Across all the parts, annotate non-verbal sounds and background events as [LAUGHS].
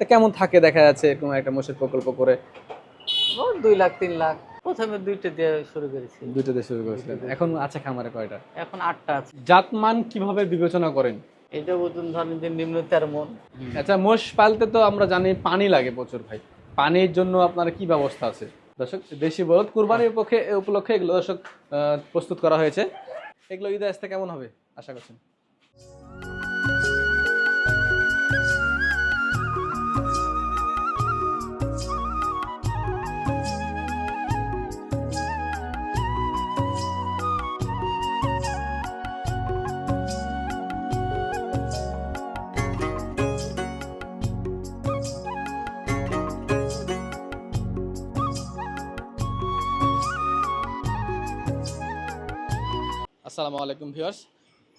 তা কেমন থাকে দেখা যাচ্ছে এরকম একটা মোষের প্রকল্প করে? দুই লাখ তিন লাখ। প্রথমে দুইটা দিয়ে শুরু করেছি দুটো দেশে শুরু করেছিলেন। এখন আছে খামারে কয়টা? এখন আটটা আছে। জাতমান কীভাবে বিবেচনা করেন? এটা ওজন ধরেন যে নিম্ন তেরো মন। আচ্ছা মোষ পালতে তো আমরা জানি পানি লাগে প্রচুর ভাই। পানির জন্য আপনার কি ব্যবস্থা আছে? দর্শক দেশি বলদ কুরবানির পক্ষে উপলক্ষে এগুলো দর্শক প্রস্তুত করা হয়েছে। এগুলো ঈদে আসতে কেমন হবে? আশা করছেন। আসসালামু আলাইকুম ভিউয়ার্স।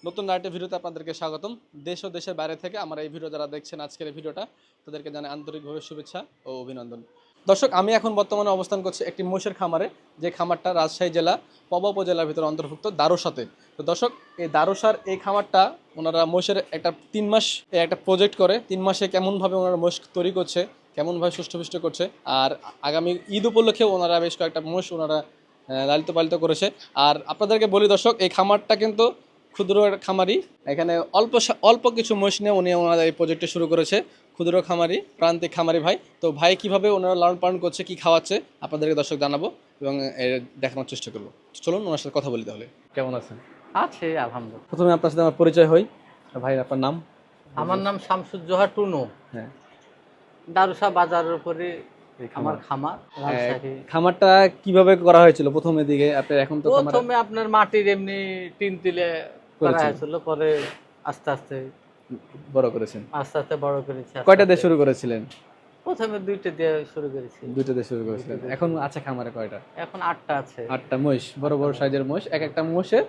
নতুন আরেকটি ভিডিওতে আপনাদেরকে স্বাগতম। দেশ ও দেশের বাইরে থেকে আমার এই ভিডিও যারা দেখছেন আজকের এই ভিডিওটা, তাদেরকে জানাই আন্তরিকভাবে শুভেচ্ছা ও অভিনন্দন। দর্শক, আমি এখন বর্তমানে অবস্থান করছি একটি মোষের খামারে, যে খামারটা রাজশাহী জেলা, পবা উপজেলার ভিতরে অন্তর্ভুক্ত দারোসাতে। তো দর্শক, এই দারোসার এই খামারটা ওনারা মোষের একটা তিন মাস একটা প্রজেক্ট করে। তিন মাসে কেমনভাবে ওনারা মোষ তৈরি করছে, কেমনভাবে সুষ্ঠুপুষ্ট করছে, আর আগামী ঈদ উপলক্ষে ওনারা বেশ কয়েকটা মোষ ওনারা লালিত পালিত করেছে। আর আপনাদেরকে বলি দর্শক এই খামারটা কিন্তু ক্ষুদ্র খামারি এখানে অল্প অল্প কিছু মোষ নিয়ে উনি ওনারা এই প্রজেক্টটা শুরু করেছে ক্ষুদ্র খামারি প্রান্তিক খামারি ভাই। তো ভাই কীভাবে ওনারা লালন পালন করছে কি খাওয়াচ্ছে আপনাদেরকে দর্শক জানাব এবং এর দেখানোর চেষ্টা করব। চলুন ওনার সাথে কথা বলি তাহলে। কেমন আছেন? আছে আলহামদুলিল্লাহ। প্রথমে আপনার সাথে আমার পরিচয় হই। ভাই আপনার নাম? আমার নাম শামসুজ্জোহা টুনু। হ্যাঁ। দারুসা বাজারের উপরে আমার খামার। খামারটা কীভাবে করা হয়েছিল? প্রথমের দিকে আপনি এখন তো প্রথমে আপনার মাটির এমনি টিন তুলে করা হয়েছিল পরে আস্তে আস্তে বড় করেছেন। আস্তে আস্তে বড় করেছি কয়টা দিয়ে শুরু করেছিলেন? প্রথমে দুইটা দিয়ে শুরু করেছি। দুইটা দিয়ে শুরু করেছিলেন। এখন আছে খামারে কয়টা? এখন আটটা আছে। আটটা মহিষ বড় বড় সাইজের মহিষ এক একটা মহিষের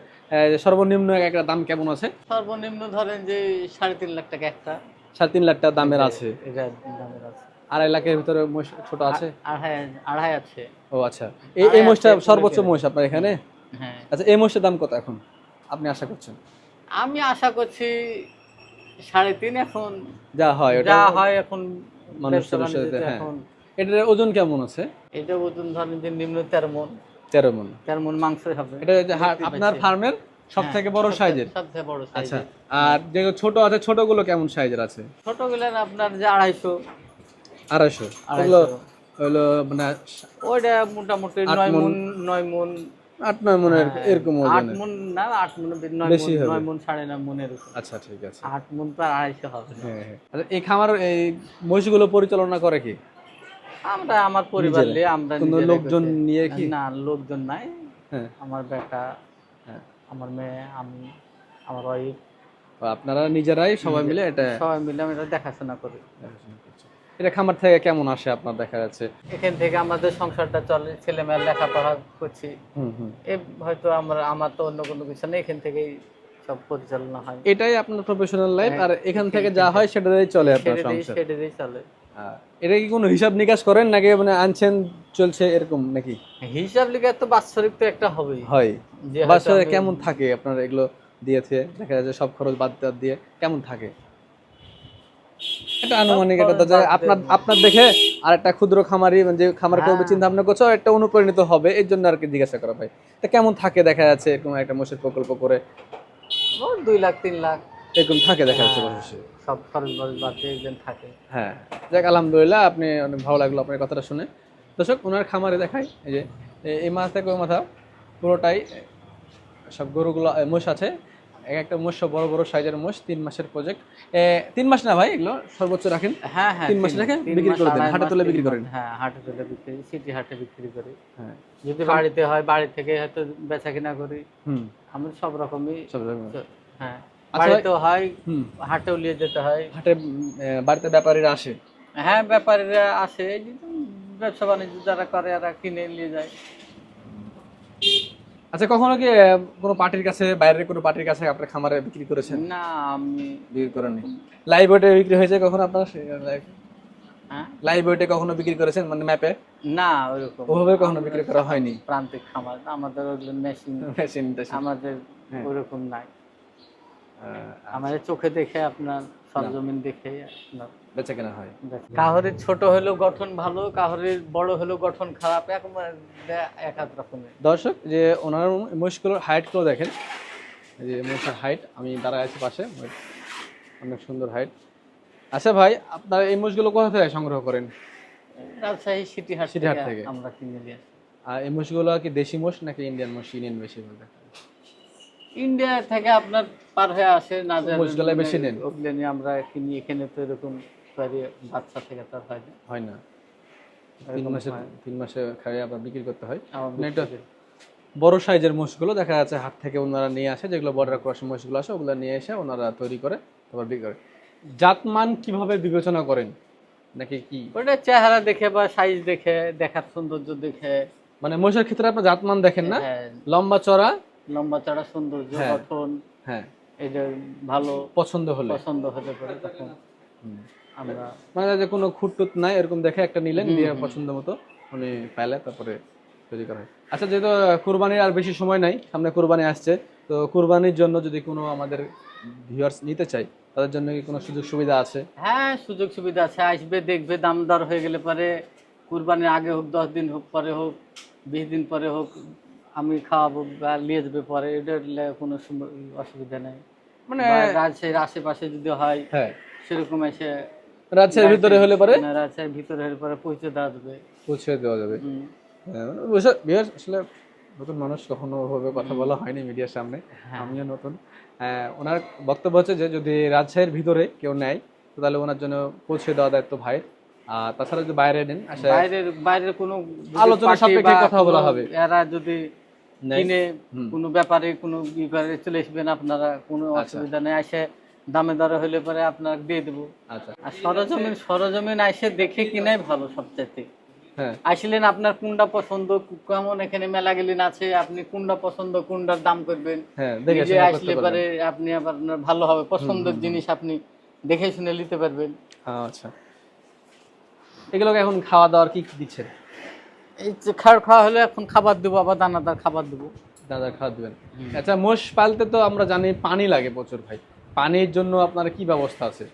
সর্বনিম্ন এক একটা দাম কেমন আছে? সর্বনিম্ন ধরেন যে সাড়ে তিন লাখ টাকা একটা। সাড়ে তিন লাখ টাকা দামের আছে। এটা দামের আছে। আড়াই লাখের ভিতরে মহিষ ছোট আছে? আড়াই আছে। ও আচ্ছা। এই এই মহিষটা সর্বোচ্চ মহিষ আপনার এখানে? হ্যাঁ। আচ্ছা এই মহিষের দাম কত এখন? আপনি আশা করছেন? আমি আশা করছি সাড়ে তিন এখন। যা হয় যা হয় এখন মানুষের সাথে, হ্যাঁ। এটার ওজন কেমন আছে? এটা ওজন ধরেন যে নিম্ন তেরো মন। তেরো মন। তেরো মন মাংস হবে। এটা আপনার ফার্মের সব থেকে বড় সাইজের? সবচেয়ে বড় আচ্ছা আর যে ছোট আছে ছোটগুলো কেমন সাইজের আছে? ছোটগুলার আপনার যে আড়াইশো আড়াইশো। ওগুলো মানে ওইটা মোটামুটি নয় মন নয় মন আট নয় মনের হ্যাঁ, এরকম আট মন না আট মন নয় বেশি মন হবে। নয় মন সাড়ে নয় মনের আচ্ছা ঠিক আছে। আট মন তো আর আড়াইশো হবে হ্যাঁ হ্যাঁ। এই খামার এই মহিষগুলো পরিচালনা করে কি? আমরা আমার পরিবার? নিয়ে আমরা কোনো লোকজন নিয়ে কি? না লোকজন নাই। আমার বেটা আমার মেয়ে আমি আমার ওয়াইফ আপনারা নিজেরাই সবাই মিলে এটা সবাই মিলে আমরা দেখাশোনা করি। এটা খামার থেকে কেমন আসে আপনার দেখা যাচ্ছে? এখান থেকে আমাদের সংসারটা চলে ছেলে মেয়ের লেখাপড়া করছি। হুম হুম। এ হয়তো আমরা আমার তো অন্য কোনো কিছু নেই এখান থেকেই সব পরিচালনা হয়। এটাই আপনার প্রফেশনাল লাইফ হ্যাঁ, আর এখান থেকে যা হয় সেটাই চলে আপনার সংসার। চলে। এটা কি কোনো হিসাব নিকাশ করেন নাকি মানে আনছেন চলছে এরকম নাকি? হিসাব তো বাৎসরিক তো একটা হবেই। হয়। আমি- কেমন থাকে আপনার এগুলো দিয়েছে? দেখা যাচ্ছে সব খরচ বাদ দিয়ে কেমন থাকে? এটা আনুমানিক এটা তো যে আপনার আপনার দেখে আর একটা ক্ষুদ্র খামারি যে খামার করবে হ্যাঁ। চিন্তা ভাবনা করছ একটা অনুপ্রাণিত হবে। এর জন্য আর কি জিজ্ঞাসা করা ভাই। তা কেমন থাকে দেখা যাচ্ছে এরকম একটা মোষের প্রকল্প করে? দুই লাখ তিন লাখ। এরকম থাকে দেখা যাচ্ছে হ্যাঁ, সব খরচ বরচ বাদ একজন থাকে। হ্যাঁ। যাক আলহামদুলিল্লাহ আপনি অনেক ভালো লাগল আপনার কথাটা শুনে। দর্শক ওনার খামারে দেখাই এই যে এই মাথা থেকে ওই মাথা পুরোটাই সব গরুগুলো মোষ আছে। এক একটা মোষ বড় বড় সাইজের মোষ তিন মাসের প্রজেক্ট তিন মাস না ভাই এগুলো? সর্বোচ্চ রাখেন। হ্যাঁ হ্যাঁ তিন মাস রেখে বিক্রি করে দেন, হাটে তুলে বিক্রি করেন। হ্যাঁ হাটে তুলে বিক্রি সিটি হাটে বিক্রি করি। হ্যাঁ। যদি বাড়িতে হয় বাড়ি থেকে হয়তো বেচা কিনা করি। হুম। আমি সব রকমই সব রকম। হ্যাঁ। আচ্ছা, বাড়িতেও হয় হাটেও নিয়ে যেতে হয়। হাটে বাড়িতে ব্যাপারীরা আসে? হ্যাঁ ব্যাপারীরা আসে ব্যবসা বাণিজ্য যারা করে এরা কিনে নিয়ে যায়। আচ্ছা কখনো কি কোনো পার্টির কাছে বাইরের কোনো পার্টির কাছে আপনার খামারে বিক্রি করেছেন? না আমি বিক্রি করেননি। লাইভ ওয়েটে বিক্রি হয়েছে কখনো আপনার হ্যাঁ? লাইভ ওয়েটে কখনো বিক্রি করেছেন মানে ম্যাপে? না ওইরকম। ওভাবে কখনো বিক্রি করা হয়নি? প্রান্তিক খামার আমাদের ওগুলো [LAUGHS] মেশিন। মেশিন আমাদের হ্যাঁ। ওরকম নাই। আমাদের চোখে দেখে আপনার সরজমিন দেখে আপনার। বেচে কেনা হয়। কাহরের ছোট হলেও গঠন ভালো কাহরের বড় হলেও গঠন খারাপ এখন এক আধ রকমের। দর্শক যে ওনার মহিষগুলোর হাইটগুলো দেখেন। যে মহিষের হাইট আমি দাঁড়ায় আছি পাশে। অনেক সুন্দর হাইট। আচ্ছা ভাই আপনারা এই মহিষগুলো কোথা থেকে সংগ্রহ করেন? রাজশাহী সিটি হাট সিটি হাট থেকে। আমরা কিনে নিয়ে আর এই মহিষগুলো কি দেশি মোষ নাকি ইন্ডিয়ান মোষ ইন্ডিয়ান বেশি বলতে ইন্ডিয়া থেকে আপনার পার হয়ে আসে না বেশি নেন? আমরা কিনি এখানে তো এরকম পারি বাচ্চা থেকে তার হয় না। হয় না। তিন মাসে তিন মাসে খাইয়ে আবার বিক্রি করতে হয়। মানে এটা- বড় সাইজের মোষগুলো দেখা যাচ্ছে হাট থেকে ওনারা নিয়ে আসে যেগুলো বর্ডার ক্রস মোষগুলো আসে ওগুলো নিয়ে এসে ওনারা তৈরি করে তারপর বিক্রি করে। জাতমান কীভাবে বিবেচনা করেন? নাকি কি? ওটা চেহারা দেখে বা সাইজ দেখে দেখার সৌন্দর্য দেখে। মানে মোষের ক্ষেত্রে আপনার জাতমান দেখেন না? হ্যাঁ, লম্বা চড়া? লম্বা চড়া সৌন্দর্য হ্যাঁ। গঠন। হ্যাঁ। এটা ভালো পছন্দ হলে। পছন্দ হতে পারে তখন। আমরা মানে যে কোনো খুঁটটুত নাই এরকম দেখে একটা নিলেন দিয়ে পছন্দ মতো উনি পাইলে তারপরে তৈরি করা হয়। আচ্ছা যেহেতু কুরবানির আর বেশি সময় নাই সামনে কুরবানি আসছে তো কুরবানির জন্য যদি কোনো আমাদের ভিউয়ার্স নিতে চাই তাদের জন্য কি কোনো সুযোগ সুবিধা আছে? হ্যাঁ সুযোগ সুবিধা আছে আসবে দেখবে দাম দর হয়ে গেলে পরে কুরবানির আগে হোক দশ দিন হোক পরে হোক বিশ দিন পরে হোক আমি খাওয়াবো বা নিয়ে যাবে পরে এটার লে- কোনো অসুবিধা নেই। মানে রাজশাহীর আশেপাশে যদি হয় হ্যাঁ। সেরকম এসে রাজশাহীর ভিতরে হলে পরে রাজশাহীর ভিতরে হলে পরে পৌঁছে দেওয়া যাবে পৌঁছে দেওয়া যাবে। হ্যাঁ, আসলে নতুন মানুষ কখনো ওভাবে কথা বলা হয়নি মিডিয়ার সামনে হ্যাঁ। আমিও নতুন ওনার বক্তব্য হচ্ছে যে যদি রাজশাহীর ভিতরে কেউ নেয় তো তাহলে ওনার জন্য পৌঁছে দেওয়া দায়িত্ব ভাই আর তাছাড়া যদি বাইরে নেন বাইরের বাইরের কোনো আলোচনা সাপেক্ষে কথা বলা হবে। এরা যদি। কিনে কোনো ব্যাপারে কোনো ব্যাপারে চলে আসবেন আপনারা কোনো আচ্ছা। অসুবিধা নেই এসে দামে দরে হলে পরে আপনার দিয়ে দেবো। আচ্ছা। আর সরজমিন সরজমিন এসে দেখে কিনাই ভালো সবচাইতে। হ্যাঁ। আসলেন আপনার কোনটা পছন্দ কেমন এখানে মেলা গেলেন আছে আপনি কোনটা পছন্দ কোনটার দাম করবেন। হ্যাঁ নিজে আসলে পরে আপনি আপনার ভালো হবে পছন্দের জিনিস আপনি দেখে শুনে নিতে পারবেন। হ্যাঁ, আচ্ছা। এগুলোকে এখন খাওয়া দাওয়ার কি কি দিচ্ছেন? এই যে খাওয়া খাওয়া হলে এখন খাবার দেবো আবার দানাদার খাবার দেবো। দাদা খাওয়া দিবেন। আচ্ছা মোষ পালতে তো আমরা জানি পানি লাগে প্রচুর ভাই। পানির জন্য আপনার কি ব্যবস্থা আছে?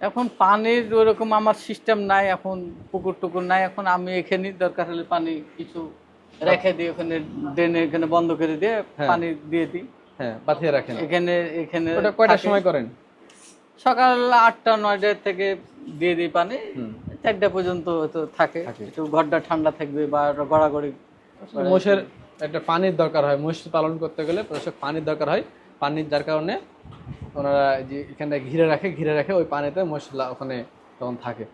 এখন পানির ওরকম আমার সিস্টেম নাই এখন পুকুর টুকুর নাই এখন আমি এখানে দরকার হলে পানি কিছু রেখে দিই ওখানে ড্রেনে এখানে বন্ধ করে দিয়ে হ্যাঁ। পানি দিয়ে দিই। হ্যাঁ পাঠিয়ে রাখেন। এখানে এখানে ওটা কয়টার সময় করেন? সকাল আটটা নয়টা থেকে দিয়ে দিই পানি। চারটা পর্যন্ত হয়তো থাকে। একটু ঘরটা ঠান্ডা থাকবে বা গড়াগড়ি মোষের একটা পানির দরকার হয়। মোষ পালন করতে গেলে পানির দরকার হয়। পানির যার কারণে ওনারা যে এখানে ঘিরে রাখে ঘিরে রাখে ওই পানিতে মশলা ওখানে তখন থাকে।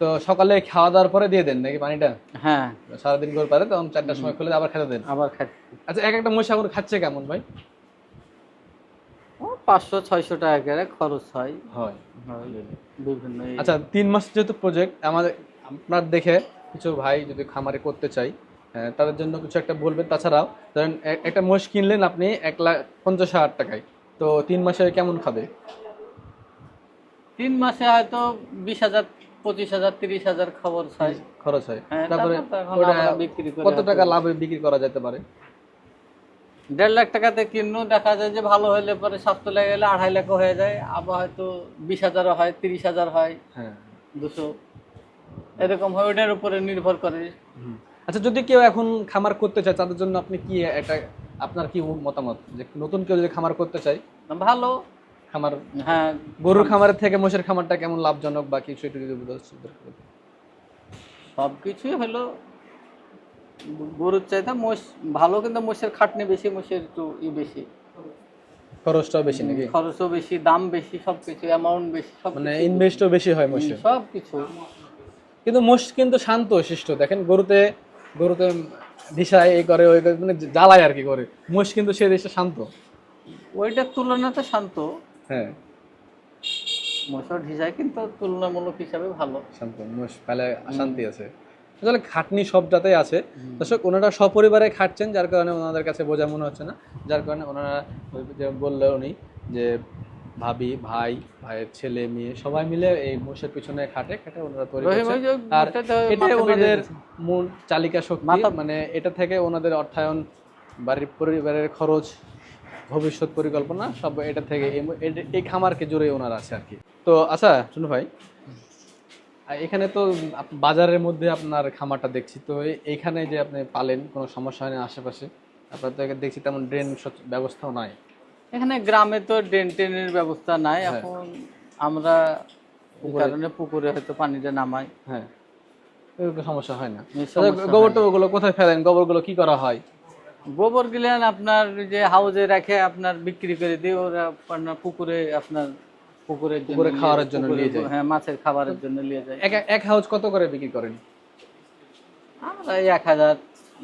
তো সকালে খাওয়া দাওয়ার পরে দিয়ে দেন নাকি পানিটা? হ্যাঁ। সারাদিন করে পারে তখন চারটার সময় খুলে আবার খেতে দেন। আবার খাচ্ছি আচ্ছা এক একটা মশা এখন খাচ্ছে কেমন ভাই? পাঁচশো ছয়শো টাকা করে খরচ হয়। হয়। হয়। বিভিন্ন আচ্ছা তিন মাস যেহেতু প্রজেক্ট আমাদের আপনার দেখে কিছু ভাই যদি খামারে করতে চাই আহ, তাদের জন্য কিছু একটা বলবেন। তাছাড়াও ধরেন একটা মোষ কিনলেন আপনি এক লাখ পঞ্চাশ হাজার টাকায়। তো তিন মাসে কেমন খাবে? তিন মাসে হয়তো বিশ হাজার পঁচিশ হাজার তিরিশ হাজার খবর হয় খরচ হয়। হ্যাঁ, তারপরে কত টাকা লাভে বিক্রি করা যেতে পারে? দেড় লাখ টাকাতে কিনো দেখা যায় যে ভালো হলে পরে স্বাস্থ্য লেগে গেলে আড়াই লাখ হয়ে যায় আবার হয়তো বিশ হাজারও হয় তিরিশ হাজার হয় হ্যাঁ। দুশো। এরকম হয় ওটার উপরে নির্ভর করে। আচ্ছা যদি কেউ এখন খামার করতে চায় তাদের জন্য আপনি কি একটা আপনার কি মতামত? যে নতুন কেউ যদি খামার করতে চায়? ভালো। খামার হ্যাঁ। গরুর খামারের থেকে মোষের খামারটা কেমন লাভজনক বা কিছু একটু যদি বলতে- সব কিছুই হলো গরুর চাইতে মোষ ভালো কিন্তু মোষের খাটনি বেশি মোষের একটু ই বেশি। খরচটাও বেশি নাকি? খরচও বেশি দাম বেশি সব কিছু অ্যামাউন্ট বেশি সব মানে ইনভেস্টও বেশি হয় মোষে সব কিছু। কিন্তু মোষ কিন্তু শান্ত শিষ্ট। দেখেন গরুতে গরুতে দিশায় এই করে ওই মানে জ্বালায় আর কি করে। মোষ কিন্তু সে দেশে শান্ত। ওইটার তুলনাতে শান্ত। হ্যাঁ। ঢিসায় কিন্তু তুলনামূলক হিসাবে ভালো। শান্ত মোষ পেলে শান্তি আছে। আসলে খাটনি সব জাতেই আছে দর্শক ওনারা সপরিবারে খাটছেন যার কারণে ওনাদের কাছে বোঝা মনে হচ্ছে না। যার কারণে ওনারা যে বলল উনি যে ভাবি ভাই ভাইয়ের ছেলে মেয়ে সবাই মিলে এই মোষের পিছনে খাটে খাটে ওনারা তৈরি আর এটাই ওনাদের মূল চালিকা শক্তি। মানে এটা থেকে ওনাদের অর্থায়ন বাড়ির পরিবারের খরচ ভবিষ্যৎ পরিকল্পনা সব এটা থেকে এই- খামারকে জুড়ে ওনার আছে আর কি। তো আচ্ছা শুনু ভাই এখানে তো বাজারের মধ্যে আপনার খামারটা দেখছি। তো এই- এইখানে যে আপনি পালেন কোনো সমস্যা হয় না আশেপাশে? আপনার তো দেখছি তেমন ড্রেন ব্যবস্থাও নাই। এখানে গ্রামে তো ড্রেন টেনের ব্যবস্থা নাই হ্যাঁ। এখন আমরা কারণে পুকুরে হয়তো পানিটা নামাই। হ্যাঁ। সমস্যা হয় না। সমস্যা গোবর টোবরগুলো কোথায় ফেলেন? গোবরগুলো কি করা হয়? গোবর গিলেন আপনার যে হাউজে রেখে আপনার বিক্রি করে দিয়ে ওরা আপনার পুকুরে আপনার জন্য পুকুরে খাওয়ার জন্য নিয়ে যায়। হ্যাঁ মাছের খাবারের জন্য নিয়ে যায়। এক এক হাউস কত করে বিক্রি করেন? আমরা এক হাজার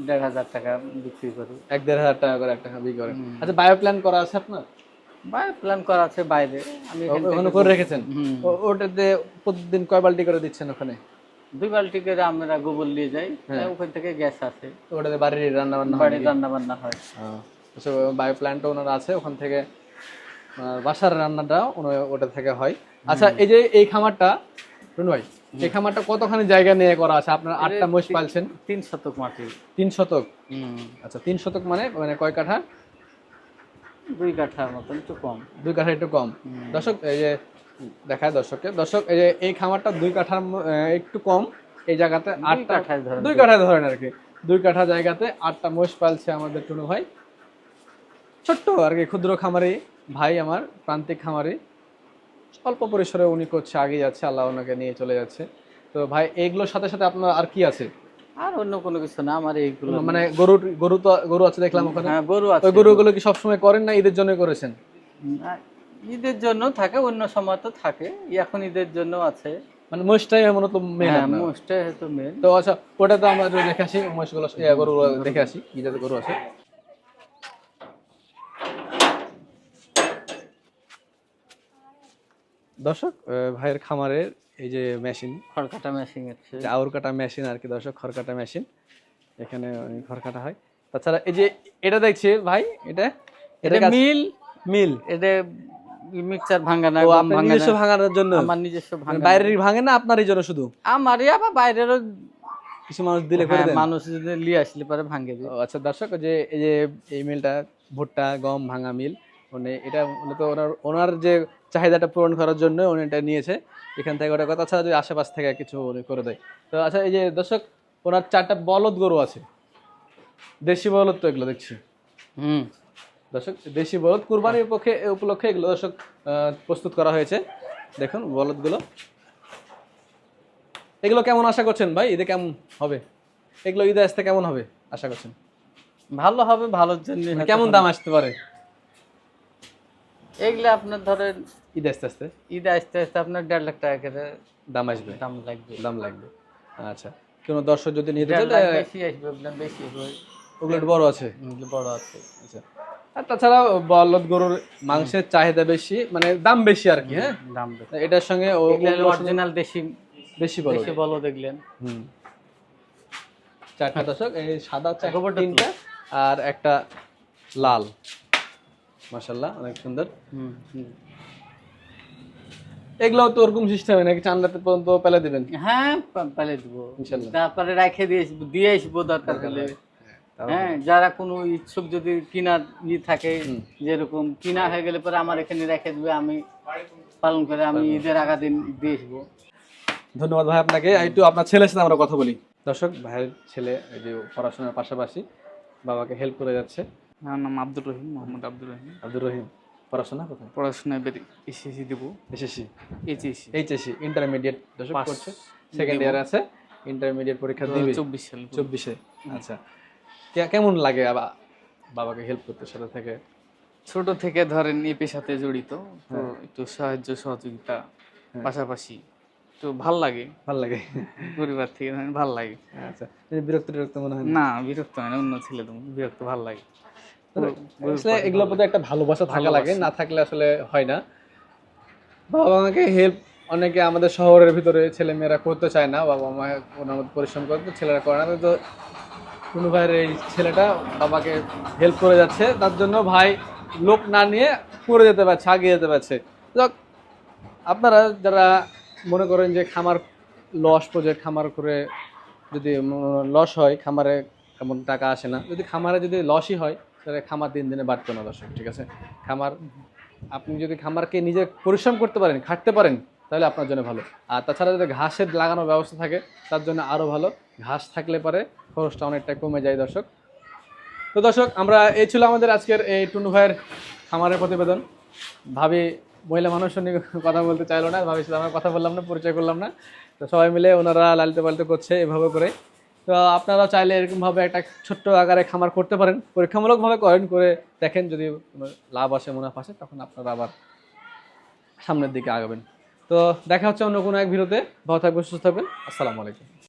দেড় হাজার টাকা বিক্রি করি। এক দেড় হাজার টাকা করে একটা বিক্রি করেন। আচ্ছা বায়ো প্ল্যান করা আছে আপনার? বা প্ল্যান করা আছে বাইরে। আমি ওখানে করে রেখেছেন? ওটাতে প্রতিদিন কয় বালতি করে দিচ্ছেন ওখানে? দুই বালতি করে আমরা গোবর নিয়ে যাই। হ্যাঁ। ওখান থেকে গ্যাস আছে ওটাতে বাড়ির রান্না বান্না বাড়ির রান্না বান্না হয়। বায়ো প্ল্যান্ট ওনার আছে ওখান থেকে বাসার রান্নাটা ওটা থেকে হয়। আচ্ছা এই যে এই খামারটা শুনুন ভাই এই খামারটা কতখানি জায়গা নিয়ে করা আছে? আপনার আটটা মোষ পালছেন। তিন শতক মাটি। তিন শতক? আচ্ছা তিন শতক মানে মানে কয় কাঠা? দুই কাঠার মতন একটু কম। দুই কাঠা একটু কম। দর্শক এই যে দেখায় দর্শককে দর্শক এই যে এই খামারটা দুই কাঠার একটু কম এই জায়গাতে আটটা কাঠায় দুই কাঠা ধরেন আর কি। দুই কাঠা জায়গাতে আটটা মোষ পালছে আমাদের টুনু ভাই। ছোট্ট আর কি ক্ষুদ্র খামারি ভাই আমার প্রান্তিক খামারি। অল্প পরিসরে উনি করছে আগে যাচ্ছে আল্লাহ ওনাকে নিয়ে চলে যাচ্ছে। তো ভাই এইগুলোর সাথে সাথে আপনার আর কি আছে? আর অন্য কোনো কিছু না আমার এইগুলো মানে গরু গরু তো গরু আছে দেখলাম ওখানে? হ্যাঁ গরু আছে। ওই গরুগুলো কি সবসময় করেন না ঈদের জন্য করেছেন? ঈদের জন্য থাকে অন্য সময় তো থাকে এখন ঈদের জন্য আছে। মানে মোষটাই তো মেন হ্যাঁ মোষটাই হয়তো মেন তো আচ্ছা ওটা তো আমরা দেখে আসি মোষগুলো গরুগুলো দেখে আসি জাতের গরু আছে। দর্শক ভাইয়ের খামারের এই যে মেশিন খড়কাটা মেশিন আউর কাটা মেশিন আর কি দর্শক খড়কাটা মেশিন এখানে অনেক খড় কাটা হয়। তাছাড়া এই যে এটা দেখছি ভাই এটা? এটা মিল মিল। এটা মিক্সার ভাঙা না নিজস্ব। ভাঙানোর জন্য? আমার নিজস্ব ভাঙা বাইরের ভাঙে না আপনারই জন্য শুধু? আমারই আবার বাইরেরও কিছু মানুষ দিলে করে হ্যাঁ, দেন। মানুষ যদি লিয়ে আসলে পরে ভাঙে দিই আচ্ছা দর্শক যে এই যে এই মিলটা ভুট্টা গম ভাঙা মিল মানে এটা মূলত ওনার ওনার যে চাহিদাটা পূরণ করার জন্য উনি এটা নিয়েছে। এখান থেকে ওটা কথা ছাড়া যদি আশেপাশ থেকে কিছু করে দেয়। তো আচ্ছা এই যে দর্শক ওনার চারটা বলদ গরু আছে। দেশি বলদ তো এগুলো দেখছি। হুম। দর্শক দেশি বলদ কুরবানির পক্ষে উপলক্ষে এগুলো দর্শক প্রস্তুত করা হয়েছে। দেখুন বলদগুলো। এগুলো কেমন আশা করছেন ভাই? ঈদে কেমন হবে? এগুলো ঈদে আসতে কেমন হবে? আশা করছেন। ভালো হবে ভালোর জন্য কেমন দাম আসতে পারে? এগুলো আপনার ধরেন ঈদ আসতে আসতে? ঈদ আস্তে আস্তে আপনার দেড় লাখ টাকা করে দাম আসবে? দাম লাগবে। দাম লাগবে। আচ্ছা। কোনো দর্শক যদি নিতে চায় বেশি আসবে আপনার বেশি ওগুলো বড় আছে? বড় আছে। আচ্ছা। আর তাছাড়া বলদ গরুর মাংসের চাহিদা বেশি মানে দাম বেশি আর কি হ্যাঁ? দাম বেশি। এটার সঙ্গে অরিজিনাল দেশি বেশি বলদ। দেশি বলো দেখলেন হুম। চারটা দর্শক এই সাদা চার তিনটা আর একটা লাল। মাশাল্লাহ অনেক সুন্দর। হুম হুম। এগুলো তো ওরকম সিস্টেমে নাকি চান্দাতে পর্যন্ত পেলে দিবেন? হ্যাঁ পালে দেবো। ইনশাল্লাহ। তারপরে রেখে দিয়ে আসব দিয়ে আসব দরকার হলে। হ্যাঁ যারা কোনো ইচ্ছুক যদি কিনার ই থাকে যেরকম কিনা হয়ে গেলে পরে আমার এখানে রেখে দেবে আমি পালন করে আমি ঈদের আগা দিন দিয়ে আসব। ধন্যবাদ ভাই আপনাকে। একটু আপনার ছেলের সাথে আমরা কথা বলি। দর্শক ভাইয়ের ছেলে এই যে পড়াশোনার পাশাপাশি বাবাকে হেল্প করে যাচ্ছে। আমার নাম আব্দুর রহিম মোহাম্মদ আব্দুর রহিম। আব্দুর রহিম পড়াশোনা কোথায়? পড়াশোনা এবার এসএসসি দেবো। এসএসসি? এইচএসসি। এইচএসসি ইন্টারমিডিয়েট করছে। সেকেন্ড ইয়ার আছে ইন্টারমিডিয়েট পরীক্ষা দিবে। চব্বিশ সাল চব্বিশে? আচ্ছা। কেমন লাগে আবার বাবাকে হেল্প করতে সাথে থেকে? ছোট থেকে ধরেন এই পেশাতে জড়িত তো একটু সাহায্য সহযোগিতা পাশাপাশি তো ভালো লাগে। ভালো লাগে? পরিবার থেকে ভালো লাগে। আচ্ছা। এই বিরক্ত মনে হয় না? না বিরক্ত হয় না অন্য ছেলে তো বিরক্ত ভালো লাগে। আসলে এগুলোর প্রতি একটা ভালোবাসা থাকা লাগে না থাকলে আসলে হয় না। বাবা মাকে হেল্প অনেকে আমাদের শহরের ভিতরে ছেলে মেয়েরা করতে চায় না বাবা মা ওনার মতো পরিশ্রম করে তো ছেলেরা করে না। তো টুনু ভাইয়ের এই ছেলেটা বাবাকে হেল্প করে যাচ্ছে তার জন্য ভাই লোক না নিয়ে করে যেতে পারছে আগে যেতে পারছে। যাক, আপনারা যারা মনে করেন যে খামার লস প্রজেক্ট খামার করে যদি লস হয় খামারে এমন টাকা আসে না। যদি খামারে যদি লসই হয় তাহলে খামার দিন দিনে বাড়তো না দর্শক, ঠিক আছে? খামার, আপনি যদি খামারকে নিজে পরিশ্রম করতে পারেন, খাটতে পারেন, তাহলে আপনার জন্য ভালো। আর তাছাড়া যদি ঘাসের লাগানোর ব্যবস্থা থাকে, তার জন্য আরও ভালো। ঘাস থাকলে পরে খরচটা অনেকটা কমে যায় দর্শক। তো দর্শক, আমরা এই ছিল আমাদের আজকের এই টুনু ভাইয়ের খামারের প্রতিবেদন। ভাবি মহিলা মানুষ নিয়ে কথা বলতে চাইলো না, ভাবি সাথে আমরা কথা বললাম না, পরিচয় করলাম না। তো সবাই মিলে ওনারা লালিত পালিত করছে, এভাবে করে। তো আপনারা চাইলে এরকমভাবে একটা ছোট্ট আকারে খামার করতে পারেন। পরীক্ষামূলকভাবে করেন, করে দেখেন যদি লাভ আসে, মুনাফা আসে, তখন আপনারা আবার সামনের দিকে আগাবেন। তো দেখা হচ্ছে অন্য কোনো এক ভিডিওতে। ভালো থাকবেন, সুস্থ থাকবেন। আসসালামু আলাইকুম।